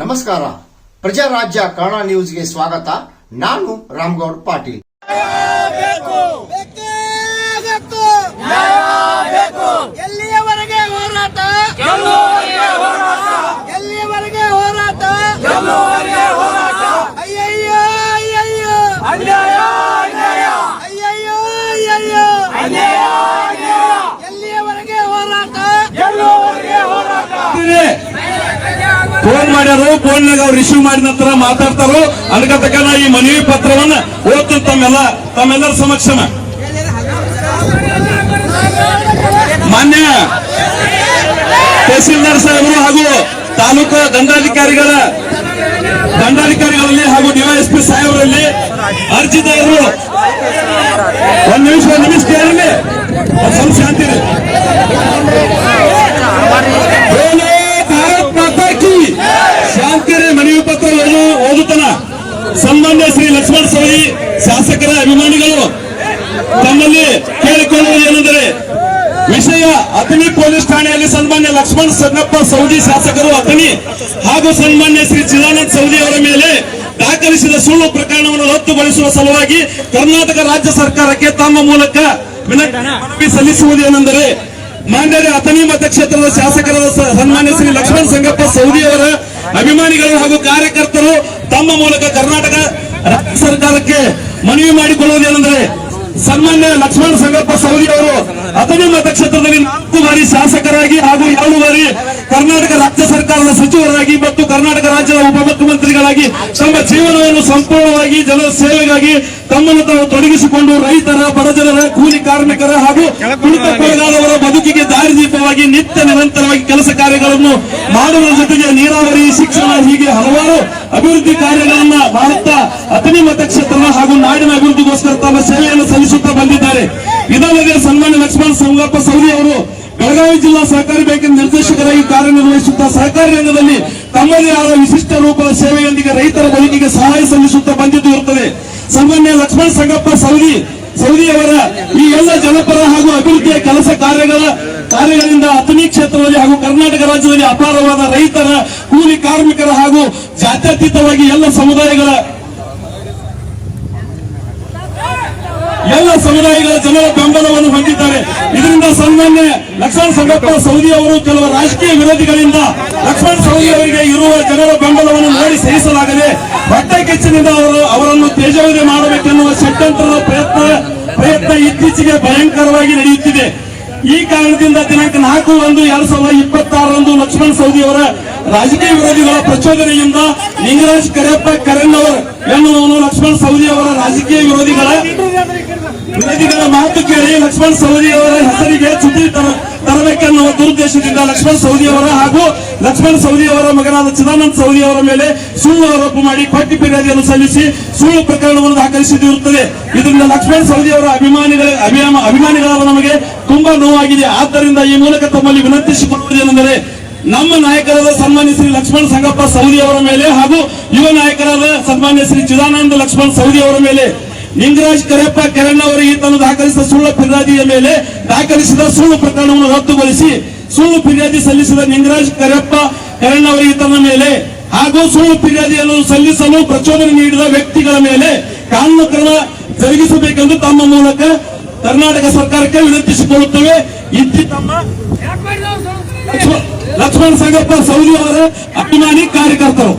ನಮಸ್ಕಾರ. ಪ್ರಜಾರಾಜ್ಯ ಕನ್ನಡ ನ್ಯೂಸ್ಗೆ ಸ್ವಾಗತ. ನಾನು ರಾಮ್ಗೌಡ್ ಪಾಟೀಲ್. ಎಲ್ಲಿಯವರೆಗೆ ಹೋರಾಟ? ಎಲ್ಲಿಯವರೆಗೆ ಹೋರಾಟ. ಎಲ್ಲಿಯವರೆಗೆ ಹೋರಾಟ? ಫೋನ್ ನಾಗ ಫೋನ್ನಾಗ ಅವ್ರು ರಿಸೀವ್ ಮಾಡಿದ ನಂತರ ಮಾತಾಡ್ತಾರೋ. ಅದಕ್ಕೆ ತಕ್ಕ ಈ ಮನವಿ ಪತ್ರವನ್ನ ಓದ್ತು ತಮ್ಮೆಲ್ಲ ತಮ್ಮೆಲ್ಲರ ಸಮಕ್ಷಮ ಮಾನ್ಯ ತಹಸೀಲ್ದಾರ್ ಸಾಹೇಬರು ಹಾಗೂ ತಾಲೂಕು ದಂಡಾಧಿಕಾರಿಗಳ ದಂಡಾಧಿಕಾರಿಗಳಲ್ಲಿ ಹಾಗೂ ಡಿವೈಎಸ್ಪಿ ಸಾಹೇಬರಲ್ಲಿ ಅರ್ಜಿದಾರರು ಒಂದ್ ನಿಮಿಷ ಒಂದ್ ನಿಮಿಷ ಕೇಳಲಿ ಸ್ವಲ್ಪ ಶಾಂತಿ ಶಾಂತಿರಿ ಮನವಿ ಪತ್ರ ಓದುತ್ತಾನ. ಸಂಬಂಧ ಶ್ರೀ ಲಕ್ಷ್ಮಣ ಸವರಿ ಶಾಸಕರ ಅಭಿಮಾನಿಗಳು. ತಮ್ಮಲ್ಲಿ ಕೇಳಿಕೊಳ್ಳುವುದು ಏನೆಂದರೆ ವಿಷಯ ಅಥಣಿ ಪೊಲೀಸ್ ಠಾಣೆಯಲ್ಲಿ ಸನ್ಮಾನ್ಯ ಲಕ್ಷ್ಮಣ್ ಸನ್ನಪ್ಪ ಸೌದಿ ಶಾಸಕರು ಅಥಣಿ ಹಾಗೂ ಸನ್ಮಾನ್ಯ ಶ್ರೀ ಚಿದಾನಂದ್ ಸೌದಿ ಅವರ ಮೇಲೆ ದಾಖಲಿಸಿದ ಸುಳ್ಳು ಪ್ರಕರಣವನ್ನು ರದ್ದುಗೊಳಿಸುವ ಸಲುವಾಗಿ ಕರ್ನಾಟಕ ರಾಜ್ಯ ಸರ್ಕಾರಕ್ಕೆ ತಮ್ಮ ಮೂಲಕ ವಿನಂತಿ ಮನವಿ ಸಲ್ಲಿಸುವುದೇನೆಂದರೆ ಮಾನ್ಯರ ಅಥಣಿ ಮತಕ್ಷೇತ್ರದ ಶಾಸಕರ ಸನ್ಮಾನ್ಯ ಶ್ರೀ ಲಕ್ಷ್ಮಣ ಸಂಗಪ್ಪ ಸೌದಿ ಅವರ ಅಭಿಮಾನಿಗಳು ಹಾಗೂ ಕಾರ್ಯಕರ್ತರು ತಮ್ಮ ಮೂಲಕ ಕರ್ನಾಟಕ ರಾಜ್ಯ ಸರ್ಕಾರಕ್ಕೆ ಮನವಿ ಮಾಡಿಕೊಳ್ಳುವುದೇನೆಂದರೆ ಸನ್ಮಾನ್ಯ ಲಕ್ಷ್ಮಣ ಸಂಗಪ್ಪ ಸೌರಿ ಅವರು ಅಥಣಿ ಮತಕ್ಷೇತ್ರದಲ್ಲಿ ನಾಲ್ಕು ಬಾರಿ ಶಾಸಕರಾಗಿ ಹಾಗೂ ಎರಡು ಬಾರಿ ಕರ್ನಾಟಕ ರಾಜ್ಯ ಸರ್ಕಾರದ ಸಚಿವರಾಗಿ ಮತ್ತು ಕರ್ನಾಟಕ ರಾಜ್ಯದ ಉಪಮುಖ್ಯಮಂತ್ರಿಗಳಾಗಿ ತಮ್ಮ ಜೀವನವನ್ನು ಸಂಪೂರ್ಣವಾಗಿ ಜನರ ಸೇವೆಗಾಗಿ ತಮ್ಮನ್ನು ತಾವು ತೊಡಗಿಸಿಕೊಂಡು ರೈತರ ಬಡಜನರ ಕೂಲಿ ಕಾರ್ಮಿಕರ ಹಾಗೂ ತುಳಿತಕ್ಕೊಳಗಾದವರ ಬದುಕಿಗೆ ದಾರಿದೀಪವಾಗಿ ನಿತ್ಯ ನಿರಂತರವಾಗಿ ಕೆಲಸ ಕಾರ್ಯಗಳನ್ನು ಮಾಡುವ ಜೊತೆಗೆ ನೀರಾವರಿ, ಶಿಕ್ಷಣ ಹೀಗೆ ಹಲವಾರು ಅಭಿವೃದ್ಧಿ ಕಾರ್ಯಗಳನ್ನ ಮಾಡುತ್ತಾ ಅಥಣಿ ಮತಕ್ಷೇತ್ರದ ಹಾಗೂ ನಾಡಿನ ಅಭಿವೃದ್ಧಿಗೋಸ್ಕರ ತಮ್ಮ ಸೇವೆಯನ್ನು ಸಲ್ಲಿಸುತ್ತಾ ಬಂದಿದ್ದಾರೆ. ಇದಲ್ಲದೆ ಸನ್ಮಾನ್ಯ ಲಕ್ಷ್ಮಣ ಸಂಗಪ್ಪ ಸೌರಿ ಅವರು ಬೆಳಗಾವಿ ಜಿಲ್ಲಾ ಸಹಕಾರಿ ಬ್ಯಾಂಕಿನ ನಿರ್ದೇಶಕರಾಗಿ ಕಾರ್ಯನಿರ್ವಹಿಸುತ್ತಾ ಸಹಕಾರಿ ರಂಗದಲ್ಲಿ ತಮ್ಮದೇ ಆದ ವಿಶಿಷ್ಟ ರೂಪದ ಸೇವೆಯೊಂದಿಗೆ ರೈತರ ಬದುಕಿಗೆ ಸಹಾಯ ಸಲ್ಲಿಸುತ್ತಾ ಬಂದಿದ್ದು ಇರುತ್ತದೆ. ಸನ್ಮಾನ್ಯ ಲಕ್ಷ್ಮಣ ಸಂಗಪ್ಪ ಸೌರಿ ಸೌರಿ ಅವರ ಈ ಎಲ್ಲ ಜನಪರ ಹಾಗೂ ಅಭಿವೃದ್ಧಿಯ ಕೆಲಸ ಕಾರ್ಯಗಳ ಕಾರ್ಯಗಳಿಂದ ಅಥಣಿ ಕ್ಷೇತ್ರದಲ್ಲಿ ಹಾಗೂ ಕರ್ನಾಟಕ ರಾಜ್ಯದಲ್ಲಿ ಅಪಾರವಾದ ರೈತರ, ಕೂಲಿ ಕಾರ್ಮಿಕರ ಹಾಗೂ ಜಾತ್ಯತೀತವಾಗಿ ಎಲ್ಲ ಸಮುದಾಯಗಳ ಎಲ್ಲ ಸಮುದಾಯಗಳ ಜನರ ಬೆಂಬಲವನ್ನು ಹೊಂದಿದ್ದಾರೆ. ಇದರಿಂದ ಸನ್ಮಾನ್ಯ ಲಕ್ಷ್ಮಣ ಸಂಗಪ್ಪ ಸೌದಿ ಅವರು ಕೆಲವು ರಾಜಕೀಯ ವಿರೋಧಿಗಳಿಂದ ಲಕ್ಷ್ಮಣ ಸೌದಿ ಅವರಿಗೆ ಇರುವ ಜನರ ಬೆಂಬಲವನ್ನು ನೋಡಿ ಸಹಿಸಲಾಗದೆ ಬಟ್ಟೆ ಕೆಚ್ಚಿನಿಂದ ಅವರು ಅವರನ್ನು ತೇಜವಧಿ ಮಾಡಬೇಕೆನ್ನುವ ಷಡ್ಯಂತ್ರದ ಪ್ರಯತ್ನ ಪ್ರಯತ್ನ ಇತ್ತೀಚೆಗೆ ಭಯಂಕರವಾಗಿ ನಡೆಯುತ್ತಿದೆ. ಈ ಕಾರಣದಿಂದ ದಿನಾಂಕ ನಾಲ್ಕು ಒಂದು ಎರಡ್ ಸಾವಿರದ ಇಪ್ಪತ್ತಾರರಂದು ಲಕ್ಷ್ಮಣ ಸೌದಿ ಅವರ ರಾಜಕೀಯ ವಿರೋಧಿಗಳ ಪ್ರಚೋದನೆಯಿಂದ ಲಿಂಗರಾಜ್ ಕರೆಯಪ್ಪ ಅವರು ಎನ್ನುವನು ಲಕ್ಷ್ಮಣ ಸೌದಿ ಅವರ ರಾಜಕೀಯ ವಿರೋಧಿಗಳ ವಿರೋಧಿಗಳ ಮಾತು ಕೇಳಿ ಲಕ್ಷ್ಮಣ್ ಸವದಿ ಅವರ ಹೆಸರಿಗೆ ಚ್ಯುತಿ ತರ- ತರಬೇಕೆನ್ನುವ ದುರುದ್ದೇಶದಿಂದ ಲಕ್ಷ್ಮಣ್ ಸವದಿ ಅವರ ಹಾಗೂ ಲಕ್ಷ್ಮಣ್ ಸವದಿ ಅವರ ಮಗನಾದ ಚಿದಾನಂದ್ ಸವದಿ ಅವರ ಮೇಲೆ ಸುಳ್ಳು ಆರೋಪ ಮಾಡಿ ಪಟ್ಟಿ ಫಿರ್ಯಾದಿಯನ್ನು ಸಲ್ಲಿಸಿ ಸುಳ್ಳು ಪ್ರಕರಣವನ್ನು ದಾಖಲಿಸಿದಿರುತ್ತದೆ. ಇದರಿಂದ ಲಕ್ಷ್ಮಣ್ ಸವದಿ ಅವರ ಅಭಿಮಾನಿಗಳ ಅಭಿಮಾನಿಗಳಾದ ನಮಗೆ ತುಂಬಾ ನೋವಾಗಿದೆ. ಆದ್ದರಿಂದ ಈ ಮೂಲಕ ತಮ್ಮಲ್ಲಿ ವಿನಂತಿಸಿಕೊಳ್ಳುವುದೇನೆಂದರೆ ನಮ್ಮ ನಾಯಕರಾದ ಸನ್ಮಾನ್ಯ ಶ್ರೀ ಲಕ್ಷ್ಮಣ್ ಸಂಗಪ್ಪ ಸೌದಿ ಅವರ ಮೇಲೆ ಹಾಗೂ ಯುವ ನಾಯಕರಾದ ಸನ್ಮಾನ್ಯ ಶ್ರೀ ಚಿದಾನಂದ ಲಕ್ಷ್ಮಣ್ ಸೌದಿ ಅವರ ಮೇಲೆ ಲಿಂಗರಾಜ್ ಕರೆಪ್ಪ ಕಿರಣ್ ಅವರು ತಾನು ದಾಖಲಿಸಿದ ಸುಳ್ಳು ಫಿರ್ಯಾದಿಯ ಮೇಲೆ ದಾಖಲಿಸಿದ ಸುಳ್ಳು ಪ್ರಕರಣವನ್ನು ರದ್ದುಗೊಳಿಸಿ ಸುಳ್ಳು ಫಿರ್ಯಾದಿ ಸಲ್ಲಿಸಿದ ಲಿಂಗರಾಜ್ ಕರೆಪ್ಪ ಕಿರಣ್ ಅವರು ಈತನ ಮೇಲೆ ಹಾಗೂ ಸುಳ್ಳು ಫಿರ್ಯಾದಿಯನ್ನು ಸಲ್ಲಿಸಲು ಪ್ರಚೋದನೆ ನೀಡಿದ ವ್ಯಕ್ತಿಗಳ ಮೇಲೆ ಕಾನೂನು ಕ್ರಮ ಜರುಗಿಸಬೇಕೆಂದು ತಮ್ಮ ಮೂಲಕ ಕರ್ನಾಟಕ ಸರ್ಕಾರಕ್ಕೆ ವಿನಂತಿಸಿಕೊಳ್ಳುತ್ತೇವೆ. ಇಂತಿ ತಮ್ಮ ಲಕ್ಷ್ಮಣ್ ಲಕ್ಷ್ಮಣ ಸಂಗಪ್ಪ ಸೌದಿ ಅವರ ಅಭಿಮಾನಿ ಕಾರ್ಯಕರ್ತರು.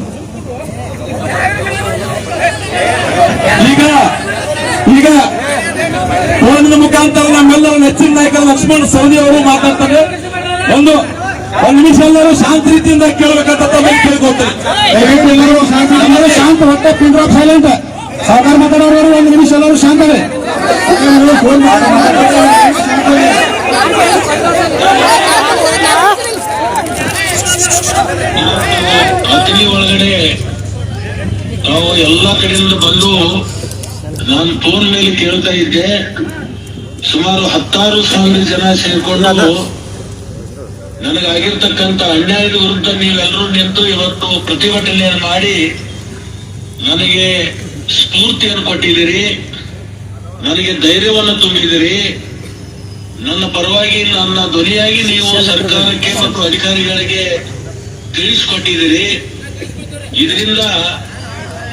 ಈಗ ಈಗ ಫೋನಿನ ಮುಖಾಂತರ ನಮ್ಮೆಲ್ಲರ ನೆಚ್ಚಿನ ನಾಯಕ ಲಕ್ಷ್ಮಣ್ ಸವದಿ ಅವರು ಮಾತಾಡ್ತಾರೆ. ಒಂದು ಒಂದು ನಿಮಿಷ ಎಲ್ಲರೂ ಶಾಂತ ರೀತಿಯಿಂದ ಕೇಳಬೇಕಂತ ಶಾಂತಿ ಎಲ್ಲರೂ ಶಾಂತ ಹೊಟ್ಟೆ ಪಿನ್ ಡ್ರಾಪ್ ಸೈಲೆಂಟ್ ಸರ್ಕಾರ ಮಾತಾಡೋರು ಒಂದು ನಿಮಿಷ ಎಲ್ಲರೂ ಶಾಂತವೇ. ಒಳಗಡೆ ನಾವು ಎಲ್ಲಾ ಕಡೆಯಿಂದ ಬಂದು ನಾನು ಫೋನ್ ಮೇಲೆ ಕೇಳ್ತಾ ಇದ್ದೆ ಸುಮಾರು ಹತ್ತಾರು ಸಾವಿರ ಜನ ಸೇರ್ಕೊಂಡು ನನಗಾಗಿರ್ತಕ್ಕಂಥ ಅನ್ಯಾಯದ ವಿರುದ್ಧ ನೀವೆಲ್ಲರೂ ನಿಂತು ಇವತ್ತು ಪ್ರತಿಭಟನೆಯನ್ನು ಮಾಡಿ ನನಗೆ ಸ್ಫೂರ್ತಿಯನ್ನು ಕೊಟ್ಟಿದ್ದೀರಿ ನನಗೆ ಧೈರ್ಯವನ್ನು ತುಂಬಿದಿರಿ ನನ್ನ ಪರವಾಗಿ ನನ್ನ ಧ್ವನಿಯಾಗಿ ನೀವು ಸರ್ಕಾರಕ್ಕೆ ಮತ್ತು ಅಧಿಕಾರಿಗಳಿಗೆ ತಿಳಿಸಿಕೊಟ್ಟಿದ್ದೀರಿ. ಇದರಿಂದ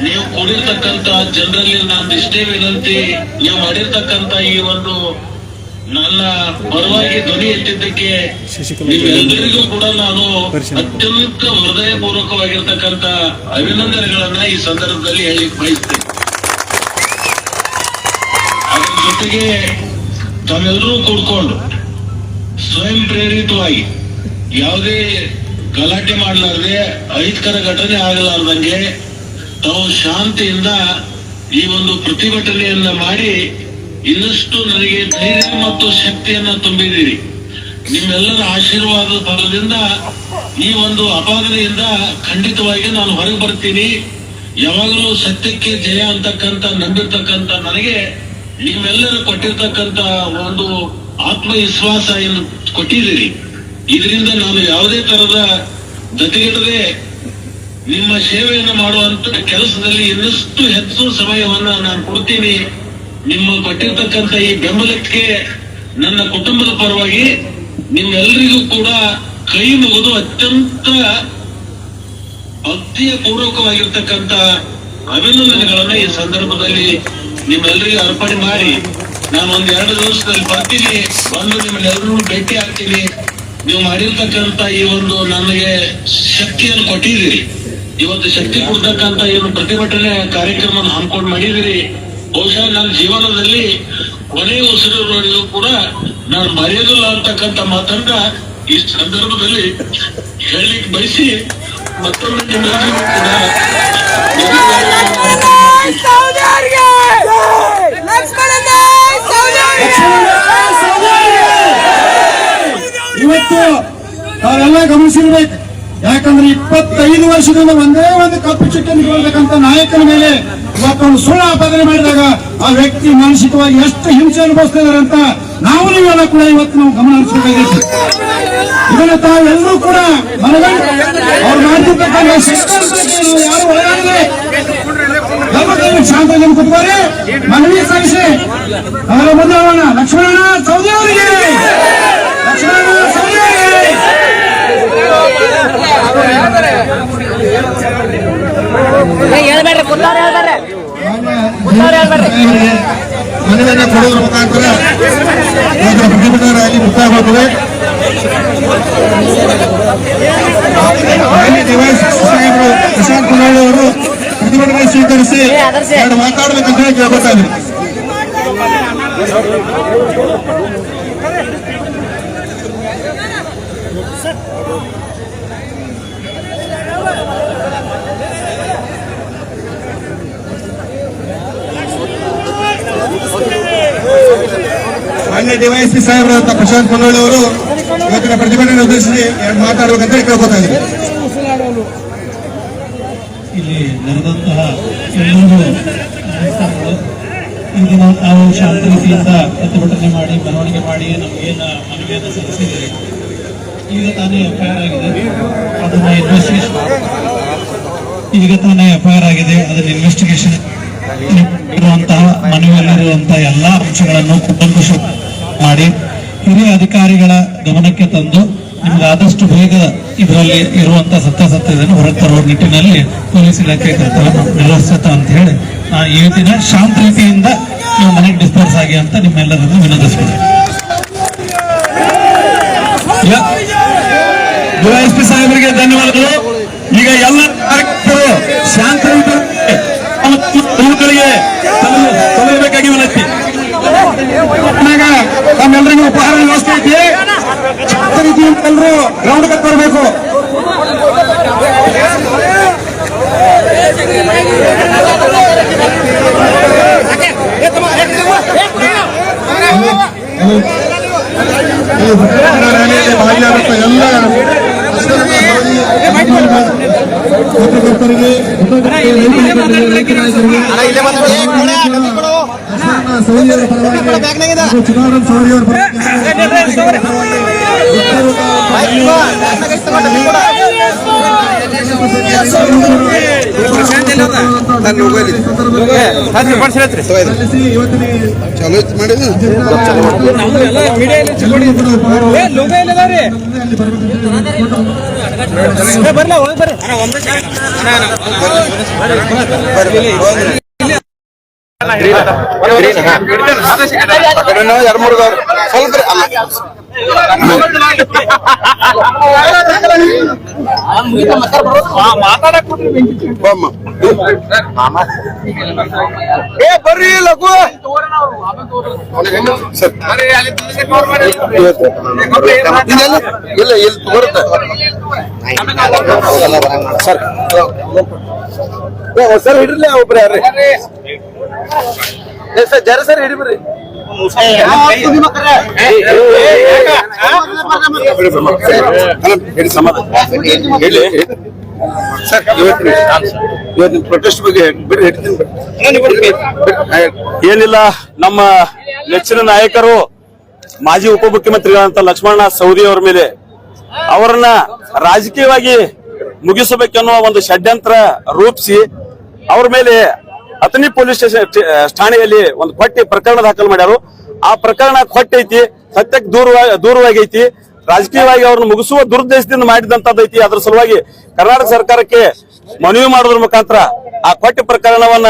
ನೀವು ಕೊಡಿರ್ತಕ್ಕಂತ ಜನರಲ್ಲಿ ನಾನು ಇಷ್ಟೇ ವಿನಂತಿ ನೀವು ಮಾಡಿರ್ತಕ್ಕಂತ ಈ ಒಂದು ನನ್ನ ಪರವಾಗಿ ಧ್ವನಿ ಎತ್ತಿದ್ದಕ್ಕೆ ನೀವೆಲ್ಲರಿಗೂ ಕೂಡ ನಾನು ಅತ್ಯಂತ ಹೃದಯಪೂರ್ವಕವಾಗಿರ್ತಕ್ಕಂತ ಅಭಿನಂದನೆಗಳನ್ನ ಈ ಸಂದರ್ಭದಲ್ಲಿ ಹೇಳಿ ಬಯಸ್ತೇನೆ. ಅದ್ರ ಜೊತೆಗೆ ತಾವೆಲ್ಲರೂ ಕೂಡ್ಕೊಂಡು ಸ್ವಯಂ ಪ್ರೇರಿತವಾಗಿ ಯಾವುದೇ ಗಲಾಟೆ ಮಾಡಲಾರ್ದೆ ಅಹಿತಕರ ಘಟನೆ ಆಗಲಾರ್ದಂಗೆ ತಾವು ಶಾಂತಿಯಿಂದ ಈ ಒಂದು ಪ್ರತಿಭಟನೆಯನ್ನ ಮಾಡಿ ಇನ್ನಷ್ಟು ನನಗೆ ಧೈರ್ಯ ಮತ್ತು ಶಕ್ತಿಯನ್ನ ತುಂಬಿದ್ದೀರಿ. ನಿಮ್ಮೆಲ್ಲರ ಆಶೀರ್ವಾದ ಫಲದಿಂದ ಈ ಒಂದು ಅಪಾದನೆಯಿಂದ ಖಂಡಿತವಾಗಿ ನಾನು ಹೊರಗೆ ಬರ್ತೀನಿ. ಯಾವಾಗಲೂ ಸತ್ಯಕ್ಕೆ ಜಯ ಅಂತಕ್ಕಂತ ನಂಬಿರ್ತಕ್ಕಂತ ನನಗೆ ನೀವೆಲ್ಲರೂ ಕೊಟ್ಟಿರ್ತಕ್ಕಂತ ಒಂದು ಆತ್ಮವಿಶ್ವಾಸ ಏನು ಕೊಟ್ಟಿದ್ದೀರಿ. ಇದರಿಂದ ನಾನು ಯಾವುದೇ ತರದ ಗತಿಗೆಡದೆ ನಿಮ್ಮ ಸೇವೆಯನ್ನು ಮಾಡುವಂತ ಕೆಲಸದಲ್ಲಿ ಇನ್ನಷ್ಟು ಹೆಚ್ಚು ಸಮಯವನ್ನ ನಾನು ಕೊಡ್ತೀನಿ. ನಿಮ್ಮ ಕೊಟ್ಟಿರ್ತಕ್ಕಂಥ ಈ ಬೆಂಬಲಕ್ಕೆ ನನ್ನ ಕುಟುಂಬದ ಪರವಾಗಿ ನಿಮ್ಮೆಲ್ಲರಿಗೂ ಕೂಡ ಕೈ ಮುಗಿದು ಅತ್ಯಂತ ಭಕ್ತಿಯ ಪೂರ್ವಕವಾಗಿರ್ತಕ್ಕಂಥ ಅಭಿನಂದನೆಗಳನ್ನ ಈ ಸಂದರ್ಭದಲ್ಲಿ ನಿಮ್ಮೆಲ್ಲರಿಗೂ ಅರ್ಪಣೆ ಮಾಡಿ. ನಾನು ಒಂದ್ ಎರಡು ದಿವಸದಲ್ಲಿ ಬರ್ತೀನಿ. ಬಂದು ನಿಮ್ಮೆಲ್ಲರೂ ಭೇಟಿ ಆಗ್ತೀನಿ. ನೀವು ಮಾಡಿರ್ತಕ್ಕಂಥ ಈ ಒಂದು ನನಗೆ ಶಕ್ತಿಯನ್ನು ಕೊಟ್ಟಿದ್ದೀರಿ. ಇವತ್ತು ಶಕ್ತಿ ಕೊಡ್ತಕ್ಕಂತ ಏನು ಪ್ರತಿಭಟನೆ ಕಾರ್ಯಕ್ರಮವನ್ನು ಹಮ್ಮಿಕೊಂಡು ಮಾಡಿದಿರಿ ಬಹುಶಃ ನನ್ನ ಜೀವನದಲ್ಲಿ ಕೊನೆ ಉಸಿರಿರುವವರೆಗೂ ಕೂಡ ನಾನು ಮರೆಯೋದಿಲ್ಲ ಅಂತಕ್ಕಂಥ ಮಾತನ್ನ ಈ ಸಂದರ್ಭದಲ್ಲಿ ಹೇಳಲಿಕ್ಕೆ ಬಯಸಿ ಮತ್ತೊಮ್ಮೆ ಇವತ್ತು ನಾವೆಲ್ಲ ಗಮನಿಸಿರ್ಬೇಕು. ಯಾಕಂದ್ರೆ ಇಪ್ಪತ್ತೈದು ವರ್ಷದಿಂದ ಒಂದೇ ಒಂದು ಕಪ್ಪು ಚುಕ್ಕಿಯನ್ನು ಕೊಡ್ಬೇಕಂತ ನಾಯಕನ ಮೇಲೆ ಇವತ್ತೊಂದು ಸುಳ್ಳು ಆಪಾದನೆ ಮಾಡಿದಾಗ ಆ ವ್ಯಕ್ತಿ ಮಾನಸಿಕವಾಗಿ ಎಷ್ಟು ಹಿಂಸೆ ಅನುಭವಿಸ್ತಾ ಇದಾರೆ ಅಂತ ನಾವು ನೀವೆಲ್ಲ ಕೂಡ ಇವತ್ತು ನಾವು ಗಮನ ಹರಿಸಬೇಕಾಗಿದೆ. ತಾವೆಲ್ಲರೂ ಕೂಡ ಮನಗಂಡು ಅವ್ರು ಯಾರು ಒಳಗಾಗದೆ ಮನವಿ ಸಲ್ಲಿಸಿ ಅವರ ಮುಂದೆ ಲಕ್ಷ್ಮಣ ಸೌದಿ ಅವರಿಗೆ ಲಕ್ಷ್ಮಣ ಸೌದಿ ಅವರಿಗೆ ಹೇಳ್ಬೇಡ್ರಿ ಕುಂದವ್ರು ಹೇಳ್ಬೇಡ್ರಿ ಮನವಿಯನ್ನು ಕೊಡುವುದರ ಮುಖಾಂತರ ಪ್ರತಿಭಟನಾ ರ್ಯಾಲಿ ಮುಕ್ತಾಯಗೊಳ್ಳುತ್ತದೆ ಸಾಹೇಬರು ಪ್ರಶಾಂತ್ ಕುಲಾಳಿ ಅವರು ಪ್ರತಿಭಟನೆ ಸ್ವೀಕರಿಸಿ ಎರಡು ಮಾತಾಡಬೇಕಂತ ಹೇಳಿ ಕೇಳ್ಕೊತಾ ಇದ್ದೀನಿ. ಮಾನ್ಯ ಡಿವೈಸಿ ಸಾಹೇಬರು ಅಂತ ಪ್ರಶಾಂತ್ ಕುನ್ನೋಳಿ ಅವರು ಇವತ್ತಿನ ಪ್ರತಿಭಟನೆ ಉದ್ದೇಶಿಸಿ ಮಾತಾಡಬೇಕಂತ ಕೇಳ್ಕೊತಾ ಇದ್ದೀನಿ ಇಲ್ಲಿ ನಡೆದಂತಹ ಎಲ್ಲರೂ ದಿನ ನಾವು ಶಾಂತ ರೀತಿಯಿಂದ ಪ್ರತಿಭಟನೆ ಮಾಡಿ ಮೆರವಣಿಗೆ ಮಾಡಿ ನಮಗೇನು ಮನವಿಯನ್ನು ಸಲ್ಲಿಸಿದ್ದೀರಿ. ಈಗ ತಾನೇ ಎಫ್ಐಆರ್ ಆಗಿದೆ. ಅದನ್ನ ಇನ್ವೆಸ್ಟಿಗೇಷನ್ ಈಗ ತಾನೇ ಎಫ್ಐಆರ್ ಆಗಿದೆ. ಅದನ್ನ ಇನ್ವೆಸ್ಟಿಗೇಷನ್ ಇರುವಂತಹ ಮನವಿಯಲ್ಲಿರುವಂತಹ ಎಲ್ಲಾ ಅಂಶಗಳನ್ನು ಮಾಡಿ ಹಿರಿಯ ಅಧಿಕಾರಿಗಳ ಗಮನಕ್ಕೆ ತಂದು ನಿಮ್ಗೆ ಆದಷ್ಟು ಬೇಗ ಇದರಲ್ಲಿ ಇರುವಂತಹ ಸತ್ಯಾಸತ್ಯತೆಯನ್ನು ಹೊರಗೆ ತರುವ ನಿಟ್ಟಿನಲ್ಲಿ ಪೊಲೀಸ್ ಇಲಾಖೆ ಕರ್ತವ್ಯ ನಿರ್ವಹಿಸುತ್ತ ಅಂತ ಹೇಳಿ ನಾನು ದಿನ ಶಾಂತ ರೀತಿಯಿಂದ ನೀವು ಮನೆಗೆ ಡಿಸ್ಪರ್ಸ್ ಆಗಿ ಅಂತ ನಿಮ್ಮೆಲ್ಲರನ್ನು ವಿನಂತಿಸ್ತೀನಿ ಡಿವೈಎಸ್ಪಿ ಸಾಹೇಬರಿಗೆ ಧನ್ಯವಾದಗಳು. ಈಗ ಎಲ್ಲ ಕಾರ್ಯಕರ್ತರು ಶಾಂತ ಗಳಿಗೆ ತೊಲಗಬೇಕಾಗಿ ವಿನಂತಿ ಮನ್ಯಾಗ ತಮ್ಮೆಲ್ಲರಿಗೂ ಉಪಹಾರ ವ್ಯವಸ್ಥೆ ಐತಿ ಶಾಂತ ರೀತಿಯಿಂದ ಎಲ್ಲರೂ ಕಟ್ ಬರಬೇಕು ಭಾಗಿಯಾಗುತ್ತ ಎಲ್ಲ ಪತ್ರಕರ್ತರಿಗೆ ರೈತ ಸೌದಿಯವರ ಪರವಾಗಿ ಹಾಗೂ ಚುನಾವಣಾ ಸೌದಿಯವರ ಪರವಾಗಿ ಇಲ್ಲ ಇಲ್ಲಿ ಬರುತ್ತೆ ಸರ್ ಸರ್ ಹಿಡ್ರಿ ಒಬ್ರು ಯಾರ್ರಿ ಏ ಸರ್, ಜರ ಸರ್ ಹಿಡಿಬ್ರಿ ಸರ್ ಇವತ್ತಿನ ಪ್ರೊಟೆಸ್ಟ್ ಬಗ್ಗೆ ಬಿಡ್ರಿ ಹಿಡ್ತೀನಿ ಬಿಡ್ರಿ. ಏನಿಲ್ಲ, ನಮ್ಮ ನೆಚ್ಚಿನ ನಾಯಕರು ಮಾಜಿ ಉಪಮುಖ್ಯಮಂತ್ರಿಗಳಂತ ಲಕ್ಷ್ಮಣ ಸೌದಿ ಅವರ ಮೇಲೆ ಅವರನ್ನ ರಾಜಕೀಯವಾಗಿ ಮುಗಿಸಬೇಕೆನ್ನುವ ಒಂದು ಷಡ್ಯಂತ್ರ ರೂಪಿಸಿ ಅವ್ರ ಮೇಲೆ ಅತನಿ ಪೊಲೀಸ್ ಸ್ಟೇಷನ್ ಠಾಣೆಯಲ್ಲಿ ಒಂದು ಕೊಟ್ಟಿ ಪ್ರಕರಣ ದಾಖಲು ಮಾಡ್ಯಾರು. ಆ ಪ್ರಕರಣ ಕೊಟ್ಟೈತಿ, ಸತ್ಯಕ್ಕೆ ದೂರವಾಗಿ ದೂರವಾಗೈತಿ. ರಾಜಕೀಯವಾಗಿ ಅವ್ರನ್ನ ಮುಗಿಸುವ ದುರುದ್ದೇಶದಿಂದ ಮಾಡಿದಂತದ್ದೈತಿ. ಅದ್ರ ಸಲುವಾಗಿ ಕರ್ನಾಟಕ ಸರ್ಕಾರಕ್ಕೆ ಮನವಿ ಮಾಡೋದ್ರ ಮುಖಾಂತರ ಆ ಕೊಟ್ಟಿ ಪ್ರಕರಣವನ್ನ,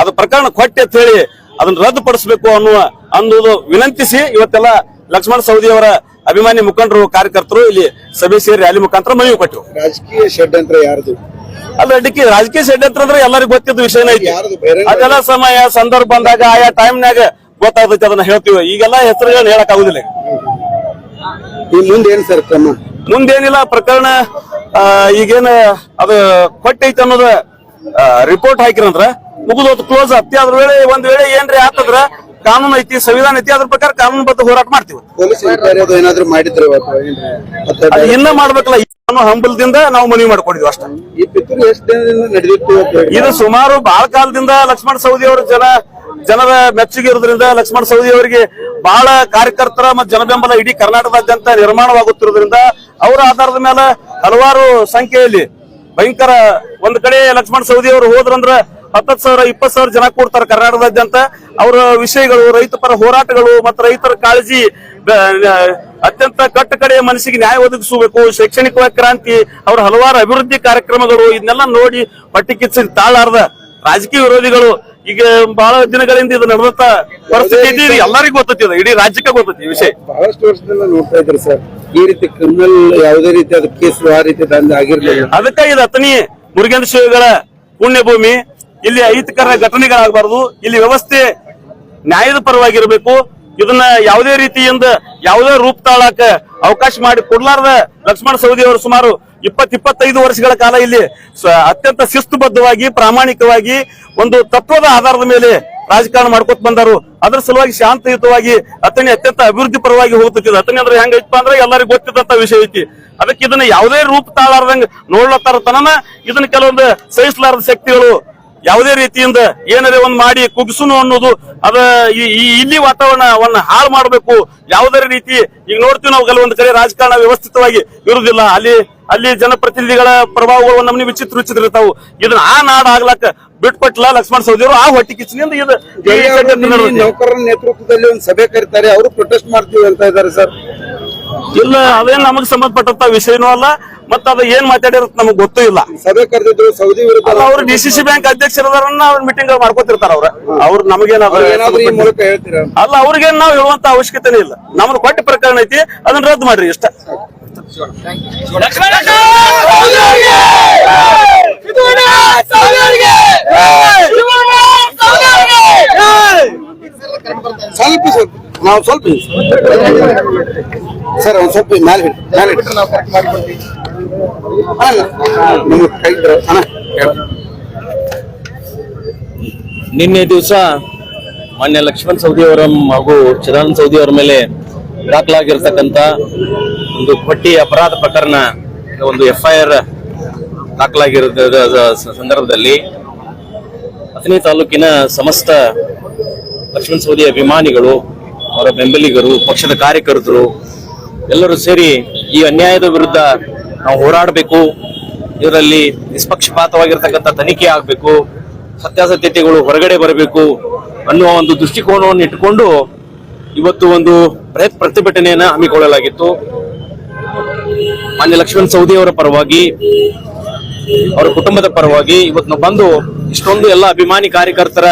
ಅದು ಪ್ರಕರಣ ಕೊಟ್ಟೆ ಅಂತ ಹೇಳಿ ಅದನ್ನ ರದ್ದುಪಡಿಸಬೇಕು ಅನ್ನುವ, ಅನ್ನೋದು ವಿನಂತಿಸಿ ಇವತ್ತೆಲ್ಲ ಲಕ್ಷ್ಮಣ ಸವದಿ ಅವರ ಅಭಿಮಾನಿ ಮುಖಂಡರು, ಕಾರ್ಯಕರ್ತರು ಇಲ್ಲಿ ಸಭೆ ಸೇರಿ ರ್ಯಾಲಿ ಮುಖಾಂತರ ಮನವಿ ಕೊಟ್ಟರು. ರಾಜಕೀಯ ಷಡ್ಯಂತ್ರ ಯಾರ್ದು? ಅಲ್ಲ ಡಿಕ್ಕಿ ರಾಜಕೀಯ ಷಡ್ಯಂತ್ರ ಅಂದ್ರೆ ಎಲ್ಲರಿಗೂ ಗೊತ್ತಿದ್ದ ವಿಷಯನ ಐತಿ. ಅದೆಲ್ಲ ಸಮಯ ಸಂದರ್ಭ ಬಂದಾಗ ಆಯಾ ಟೈಮ್ನಾಗ ಗೊತ್ತಾಗ್ತೈತಿ ಅದನ್ನ ಹೇಳ್ತೀವಿ. ಈಗೆಲ್ಲ ಹೆಸರುಗಳನ್ನ ಹೇಳಕ್ ಆಗುದಿಲ್ಲ ಈ ಮುಂದೆ ಏನ್ ಸರ್ ಕ್ರಮ? ಮುಂದೇನಿಲ್ಲ ಪ್ರಕರಣ ಈಗೇನ ಅದು ಕೊಟ್ಟೈತಿ ಅನ್ನೋದ ರಿಪೋರ್ಟ್ ಹಾಕಿರಂದ್ರ ಮುಗಿದೋತ್ ಕ್ಲೋಸ್ ಆಗ್ತಿ ಅದ್ರ ವೇಳೆ ಒಂದ್ ವೇಳೆ ಏನ್ರಿ ಆತಂದ್ರ ಕಾನೂನು ಐತಿ ಸಂವಿಧಾನ ಐತಿ ಅದ್ರ ಪ್ರಕಾರ ಕಾನೂನು ಬದ್ಧ ಹೋರಾಟ ಮಾಡ್ತೀವಿ. ಪೊಲೀಸ್ ಏನಾದ್ರು ಮಾಡಿದ್ರೆ ಇನ್ನ ಮಾಡ್ಬೇಕಲ್ಲ. ಹಂಬಲದಿಂದ ನಾವು ಮನವಿ ಮಾಡ್ಕೊಂಡಿದ್ವಿ ಅಷ್ಟೇ ಈ ಪಿತೂರು ಎಷ್ಟು ದಿನದಿಂದ ನಡೆದಿತ್ತು ಅಂತ ಹೇಳಿ? ಇದು ಸುಮಾರು ಬಹಳ ಕಾಲದಿಂದ ಲಕ್ಷ್ಮಣ ಸವದಿ ಅವರ ಜನ ಜನರ ಮೆಚ್ಚುಗೆ ಇರೋದ್ರಿಂದ ಲಕ್ಷ್ಮಣ ಸವದಿ ಅವರಿಗೆ ಬಹಳ ಕಾರ್ಯಕರ್ತರ ಮತ್ತು ಜನಬೆಂಬಲ ಇಡೀ ಕರ್ನಾಟಕದಾದ್ಯಂತ ನಿರ್ಮಾಣವಾಗುತ್ತಿರೋದ್ರಿಂದ ಅವರ ಆಧಾರದ ಮೇಲೆ ಹಲವಾರು ಸಂಖ್ಯೆಯಲ್ಲಿ ಭಯಂಕರ ಒಂದ್ ಕಡೆ ಲಕ್ಷ್ಮಣ ಸವದಿ ಅವರು ಹೋದ್ರಂದ್ರ ಹತ್ತತ್ತು ಸಾವಿರ ಇಪ್ಪತ್ತು ಸಾವಿರ ಜನ ಕೂಡ್ತಾರೆ ಕರ್ನಾಟಕದಾದ್ಯಂತ. ಅವರ ವಿಷಯಗಳು ರೈತ ಪರ ಹೋರಾಟಗಳು ಮತ್ತು ರೈತರ ಕಾಳಜಿ ಅತ್ಯಂತ ಕಟ್ಟ ಕಡೆಯ ಮನಸ್ಸಿಗೆ ನ್ಯಾಯ ಒದಗಿಸಬೇಕು. ಶೈಕ್ಷಣಿಕ ಕ್ರಾಂತಿ ಅವರ ಹಲವಾರು ಅಭಿವೃದ್ಧಿ ಕಾರ್ಯಕ್ರಮಗಳು ಇದನ್ನೆಲ್ಲ ನೋಡಿ ಪಟ್ಟಿ ತಾಳಾರದ ತಾಳಾರ್ದ ರಾಜಕೀಯ ವಿರೋಧಿಗಳು. ಈಗ ಬಹಳ ದಿನಗಳಿಂದ ಇದು ನಡೆದಂತ ಪರಿಸ್ಥಿತಿ ಎಲ್ಲರಿಗೂ ಗೊತ್ತೈತಿ ಇದು. ಇಡೀ ರಾಜ್ಯಕ್ಕೆ ಗೊತ್ತೈತಿ ವಿಷಯ. ಬಹಳಷ್ಟು ವರ್ಷದಿಂದ ನೋಡ್ತಾ ಇದ್ರಿ ಸರ್. ಈ ರೀತಿ ಕ್ರಿಮಿನಲ್ ಯಾವುದೇ ರೀತಿ ಅದ ಕೇಸ್ ಆ ರೀತಿ ಆಗಿರ್ಲಿಲ್ಲ. ಅದಕ್ಕೆ ಇದು ಅತನಿ ಮುರುಗೇಂದ್ರ ಶಿವಗಳ ಪುಣ್ಯಭೂಮಿ. ಇಲ್ಲಿ ಅಹಿತಕರ ಘಟನೆಗಳಾಗಬಾರದು. ಇಲ್ಲಿ ವ್ಯವಸ್ಥೆ ನ್ಯಾಯದ ಪರವಾಗಿರಬೇಕು. ಇದನ್ನ ಯಾವುದೇ ರೀತಿಯಿಂದ ಯಾವುದೇ ರೂಪ ತಾಳಕ ಅವಕಾಶ ಮಾಡಿ ಕೊಡ್ಲಾರ್ದ ಲಕ್ಷ್ಮಣ ಸವದಿ ಅವರು ಸುಮಾರು ಇಪ್ಪತ್ ಇಪ್ಪತ್ತೈದು ವರ್ಷಗಳ ಕಾಲ ಇಲ್ಲಿ ಅತ್ಯಂತ ಶಿಸ್ತುಬದ್ಧವಾಗಿ, ಪ್ರಾಮಾಣಿಕವಾಗಿ ಒಂದು ತತ್ವದ ಆಧಾರದ ಮೇಲೆ ರಾಜಕಾರಣ ಮಾಡ್ಕೊತ ಬಂದರು. ಅದರ ಸಲುವಾಗಿ ಶಾಂತಿಯುತವಾಗಿ ಅತನಿ ಅತ್ಯಂತ ಅಭಿವೃದ್ಧಿ ಪರವಾಗಿ ಹೋಗ್ತಿದ್ದ ಅತನಿ ಅಂದ್ರೆ ಹೆಂಗೈತಪ್ಪ ಅಂದ್ರೆ ಎಲ್ಲರಿಗೂ ಗೊತ್ತಿದ್ದಂತ ವಿಷಯ ಐತಿ. ಅದಕ್ಕೆ ಇದನ್ನ ಯಾವುದೇ ರೂಪ ತಾಳಾರ್ದಂಗ ನೋಡ್ಲತ್ತಾರ ತನನ ಇದನ್ನ ಕೆಲವೊಂದು ಸಹಿಸಲಾರದ ಶಕ್ತಿಗಳು ಯಾವುದೇ ರೀತಿಯಿಂದ ಏನಾರೇ ಒಂದ್ ಮಾಡಿ ಕುಗ್ಸುನು ಅನ್ನೋದು ಅದ ಈ- ಇಲ್ಲಿ ವಾತಾವರಣವನ್ನ ಹಾಳು ಮಾಡಬೇಕು ಯಾವುದೇ ರೀತಿ. ಈಗ ನೋಡ್ತೀವಿ ನಾವು ಕೆಲವೊಂದು ಕಡೆ ರಾಜಕಾರಣ ವ್ಯವಸ್ಥಿತವಾಗಿ ಇರುವುದಿಲ್ಲ. ಅಲ್ಲಿ ಅಲ್ಲಿ ಜನಪ್ರತಿನಿಧಿಗಳ ಪ್ರಭಾವಗಳು ನಮ್ನಿ ವಿಚಿತ್ರ ವಿಚಿತ್ರ ಇರ್ತಾವು. ಇದನ್ನ ಆ ನಾಡ್ ಆಗ್ಲಕ್ಕ ಬಿಟ್ಕೊಟ್ಲ ಲಕ್ಷ್ಮಣ ಸೌದಿಯವರು ಆ ಹೊಟ್ಟಿ ಕಿಚ್ಚಿನಿಂದ ಇದು ನೌಕರರ ನೇತೃತ್ವದಲ್ಲಿ ಒಂದು ಸಭೆ ಕರೀತಾರೆ. ಅವರು ಪ್ರೊಟೆಸ್ಟ್ ಮಾಡ್ತೀವಿ ಅಂತ ಇದ್ದಾರೆ ಸರ್. ಇಲ್ಲ ಅದೇನ್ ನಮಗ್ ಸಂಬಂಧಪಟ್ಟಂತ ವಿಷಯನೂ ಅಲ್ಲ. ಮತ್ತ ಅದು ಏನ್ ಮಾತಾಡಿರತ್ ನಮಗ್ ಗೊತ್ತೂ ಇಲ್ಲ. ಸಭೆ ಕರೆದಿದ್ರು ಸೌದಿ ವಿರುದ್ಧ. ಅವ್ರು ಡಿ ಸಿ ಸಿ ಬ್ಯಾಂಕ್ ಅಧ್ಯಕ್ಷರದಾರನ್ನ ಅವ್ರ ಮೀಟಿಂಗ್ ಮಾಡ್ಕೋತಿರ್ತಾರ ಅವ್ರ. ಅವ್ರು ನಮಗೇನ ಅಲ್ಲ ಅವ್ರಿಗೇನ್ ನಾವ್ ಹೇಳುವಂತ ಅವಶ್ಯಕತೆನೇ ಇಲ್ಲ. ನಮ್ದು ಕೊಟ್ಟ ಪ್ರಕರಣ ಐತಿ ಅದನ್ನ ರದ್ದು ಮಾಡ್ರಿ ಇಷ್ಟ. ಸ್ವಲ್ಪ ಸ್ವಲ್ಪ ನಾವು ಸ್ವಲ್ಪ ಸರ್ ಒಂದ್ ಸ್ವಲ್ಪ ಮ್ಯಾಲೆ ಮ್ಯಾಲ ಅಣ್ಣ ನಿನ್ನೆ ದಿವಸ ಮಾನ್ಯ ಲಕ್ಷ್ಮಣ್ ಸೌದಿ ಅವರ ಹಾಗೂ ಚಿದಾನಂದ ಸೌದಿ ಅವರ ಮೇಲೆ ದಾಖಲಾಗಿರ್ತಕ್ಕಂಥ ಒಂದು ಪಟ್ಟಿ ಅಪರಾಧ ಪ್ರಕರಣ ಒಂದು ಎಫ್ಐಆರ್ ದಾಖಲಾಗಿರ ಸಂದರ್ಭದಲ್ಲಿ ಅಥಣಿ ತಾಲೂಕಿನ ಸಮಸ್ತ ಲಕ್ಷ್ಮಣ್ ಸೌದಿ ಅಭಿಮಾನಿಗಳು ಅವರ ಬೆಂಬಲಿಗರು ಪಕ್ಷದ ಕಾರ್ಯಕರ್ತರು ಎಲ್ಲರೂ ಸೇರಿ ಈ ಅನ್ಯಾಯದ ವಿರುದ್ಧ ನಾವು ಹೋರಾಡಬೇಕು. ಇದರಲ್ಲಿ ನಿಷ್ಪಕ್ಷಪಾತವಾಗಿರ್ತಕ್ಕಂಥ ತನಿಖೆ ಆಗಬೇಕು. ಸತ್ಯಾಸತ್ಯತೆಗಳು ಹೊರಗಡೆ ಬರಬೇಕು ಅನ್ನುವ ಒಂದು ದೃಷ್ಟಿಕೋನವನ್ನು ಇಟ್ಟುಕೊಂಡು ಇವತ್ತು ಒಂದು ಪ್ರತಿಭಟನೆಯನ್ನು ಹಮ್ಮಿಕೊಳ್ಳಲಾಗಿತ್ತು. ಮಾನ್ಯ ಲಕ್ಷ್ಮಣ್ ಸೌದಿ ಅವರ ಪರವಾಗಿ, ಅವರ ಕುಟುಂಬದ ಪರವಾಗಿ ಇವತ್ತು ನಾವು ಬಂದು ಇಷ್ಟೊಂದು ಎಲ್ಲ ಅಭಿಮಾನಿ ಕಾರ್ಯಕರ್ತರ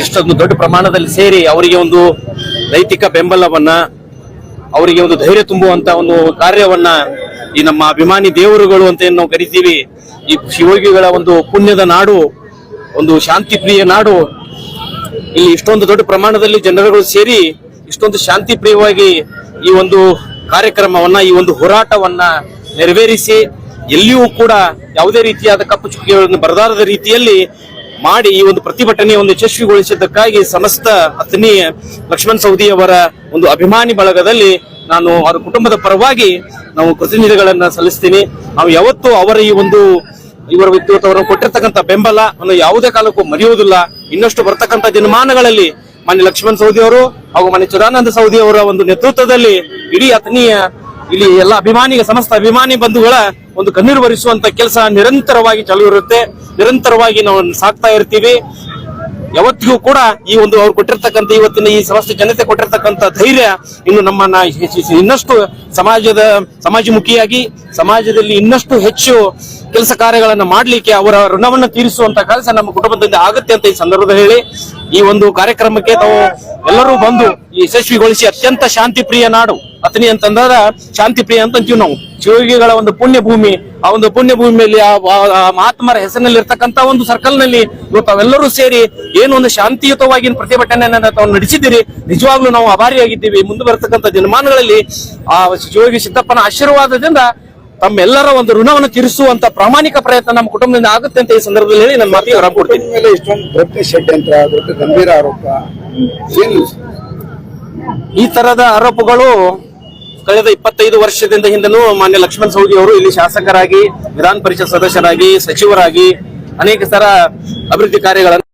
ಇಷ್ಟೊಂದು ದೊಡ್ಡ ಪ್ರಮಾಣದಲ್ಲಿ ಸೇರಿ ಅವರಿಗೆ ಒಂದು ನೈತಿಕ ಬೆಂಬಲವನ್ನ ಅವರಿಗೆ ಒಂದು ಧೈರ್ಯ ತುಂಬುವಂತ ಒಂದು ಕಾರ್ಯವನ್ನ ಈ ನಮ್ಮ ಅಭಿಮಾನಿ ದೇವರುಗಳು ಅಂತ ಏನು ನಾವು ಕರಿತೀವಿ, ಈ ಶಿವಯೋಗಿಗಳ ಒಂದು ಪುಣ್ಯದ ನಾಡು, ಒಂದು ಶಾಂತಿ ಪ್ರಿಯ ನಾಡು. ಇಲ್ಲಿ ಇಷ್ಟೊಂದು ದೊಡ್ಡ ಪ್ರಮಾಣದಲ್ಲಿ ಜನರುಗಳು ಸೇರಿ ಇಷ್ಟೊಂದು ಶಾಂತಿ ಪ್ರಿಯವಾಗಿ ಈ ಒಂದು ಕಾರ್ಯಕ್ರಮವನ್ನ, ಈ ಒಂದು ಹೋರಾಟವನ್ನ ನೆರವೇರಿಸಿ ಎಲ್ಲಿಯೂ ಕೂಡ ಯಾವುದೇ ರೀತಿಯಾದ ಕಪ್ಪು ಚುಕ್ಕಿಗಳನ್ನು ಬರದಾರದ ರೀತಿಯಲ್ಲಿ ಮಾಡಿ ಈ ಒಂದು ಪ್ರತಿಭಟನೆ ಒಂದು ಯಶಸ್ವಿಗೊಳಿಸಿದ್ದಕ್ಕಾಗಿ ಸಮಸ್ತ ಅತನಿ ಲಕ್ಷ್ಮಣ್ ಸೌದಿ ಅವರ ಒಂದು ಅಭಿಮಾನಿ ಬಳಗದಲ್ಲಿ ನಾನು ಅವರ ಕುಟುಂಬದ ಪರವಾಗಿ ನಾವು ಪ್ರತಿನಿಧಿಗಳನ್ನ ಸಲ್ಲಿಸ್ತೀನಿ. ನಾವು ಯಾವತ್ತೂ ಅವರ ಈ ಒಂದು ಇವರ ವಿದ್ಯುತ್ ಅವರು ಕೊಟ್ಟಿರ್ತಕ್ಕಂಥ ಬೆಂಬಲ ಅನ್ನು ಯಾವುದೇ ಕಾಲಕ್ಕೂ ಮರೆಯುವುದಿಲ್ಲ. ಇನ್ನಷ್ಟು ಬರ್ತಕ್ಕಂಥ ದಿನಮಾನಗಳಲ್ಲಿ ಮಾನ್ಯ ಲಕ್ಷ್ಮಣ್ ಸೌದಿ ಅವರು ಹಾಗೂ ಮಾನ್ಯ ಚುರಾನಂದ ಸೌದಿ ಅವರ ಒಂದು ನೇತೃತ್ವದಲ್ಲಿ ಇಡೀ ಅತನಿಯ ಇಲ್ಲಿ ಎಲ್ಲ ಅಭಿಮಾನಿಗೆ, ಸಮಸ್ತ ಅಭಿಮಾನಿ ಬಂಧುಗಳ ಒಂದು ಕಣ್ಣೀರು ಬರಿಸುವಂತ ಕೆಲಸ ನಿರಂತರವಾಗಿ ಚಾಲೂ ಇರುತ್ತೆ ನಿರಂತರವಾಗಿ ನಾವು ಸಾಕ್ತಾ ಇರ್ತೀವಿ. ಯಾವತ್ತಿಗೂ ಕೂಡ ಈ ಒಂದು ಅವ್ರು ಕೊಟ್ಟಿರ್ತಕ್ಕಂಥ ಇವತ್ತಿನ ಈ ಸಮಸ್ತ ಜನತೆ ಕೊಟ್ಟಿರ್ತಕ್ಕಂಥ ಧೈರ್ಯ ಇನ್ನು ನಮ್ಮನ್ನ ಇನ್ನಷ್ಟು ಸಮಾಜದ ಸಮಾಜಮುಖಿಯಾಗಿ, ಸಮಾಜದಲ್ಲಿ ಇನ್ನಷ್ಟು ಹೆಚ್ಚು ಕೆಲಸ ಕಾರ್ಯಗಳನ್ನ ಮಾಡ್ಲಿಕ್ಕೆ ಅವರ ಋಣವನ್ನ ತೀರಿಸುವಂತ ಕೆಲಸ ನಮ್ಮ ಕುಟುಂಬದಲ್ಲಿ ಆಗುತ್ತೆ ಅಂತ ಈ ಸಂದರ್ಭದಲ್ಲಿ ಹೇಳಿ ಈ ಒಂದು ಕಾರ್ಯಕ್ರಮಕ್ಕೆ ತಾವು ಎಲ್ಲರೂ ಬಂದು ಯಶಸ್ವಿಗೊಳಿಸಿ ಅತ್ಯಂತ ಶಾಂತಿ ಪ್ರಿಯ ನಾಡು. ಅತನಿ ಅಂತಂದ್ರ ಶಾಂತಿ ಪ್ರಿಯ ಅಂತ ಅಂತೀವಿ ನಾವು. ಶಿವಗಿಗಳ ಒಂದು ಪುಣ್ಯ ಭೂಮಿ ಆ ಒಂದು ಪುಣ್ಯ ಭೂಮಿಯಲ್ಲಿ ಆ ಮಹಾತ್ಮರ ಹೆಸರಿನಲ್ಲಿ ಇರ್ತಕ್ಕಂತ ಒಂದು ಸರ್ಕಲ್ನಲ್ಲಿ ತಾವೆಲ್ಲರೂ ಸೇರಿ ಏನು ಒಂದು ಶಾಂತಿಯುತವಾಗಿ ಪ್ರತಿಭಟನೆಯನ್ನ ತಾವು ನಡೆಸಿದ್ದೀರಿ, ನಿಜವಾಗ್ಲೂ ನಾವು ಅಭಾರಿಯಾಗಿದ್ದೀವಿ. ಮುಂದೆ ಬರ್ತಕ್ಕಂಥ ದಿನಮಾನಗಳಲ್ಲಿ ಆ ಶಿವಯೋಗಿ ಸಿದ್ದಪ್ಪನ ಆಶೀರ್ವಾದದಿಂದ ತಮ್ಮೆಲ್ಲರ ಒಂದು ಋಣವನ್ನು ತೀರಿಸುವಂತ ಪ್ರಾಮಾಣಿಕ ಪ್ರಯತ್ನ ನಮ್ಮ ಕುಟುಂಬದಿಂದ ಆಗುತ್ತೆ ಅಂತ ಈ ಸಂದರ್ಭದಲ್ಲಿ ಹೇಳಿ ನನ್ನ ಮಾತಿಗೆ ಹೊರ ಕೊಡ್ತೀನಿ ಮೇಲೆ ಇಷ್ಟೊಂದು ದೊಡ್ಡ ಷಡ್ಯಂತ್ರ ದೊಡ್ಡ ಗಂಭೀರ ಆರೋಪ ಏನು ಈ ತರದ ಆರೋಪಗಳು ಕಳೆದ ಇಪ್ಪತ್ತೈದು ವರ್ಷದಿಂದ ಹಿಂದನೂ ಮಾನ್ಯ ಲಕ್ಷ್ಮಣ್ ಸೌದಿ ಅವರು ಇಲ್ಲಿ ಶಾಸಕರಾಗಿ ವಿಧಾನ ಪರಿಷತ್ ಸದಸ್ಯರಾಗಿ ಸಚಿವರಾಗಿ ಅನೇಕ ಸರ ಅಭಿವೃದ್ಧಿ ಕಾರ್ಯಗಳನ್ನು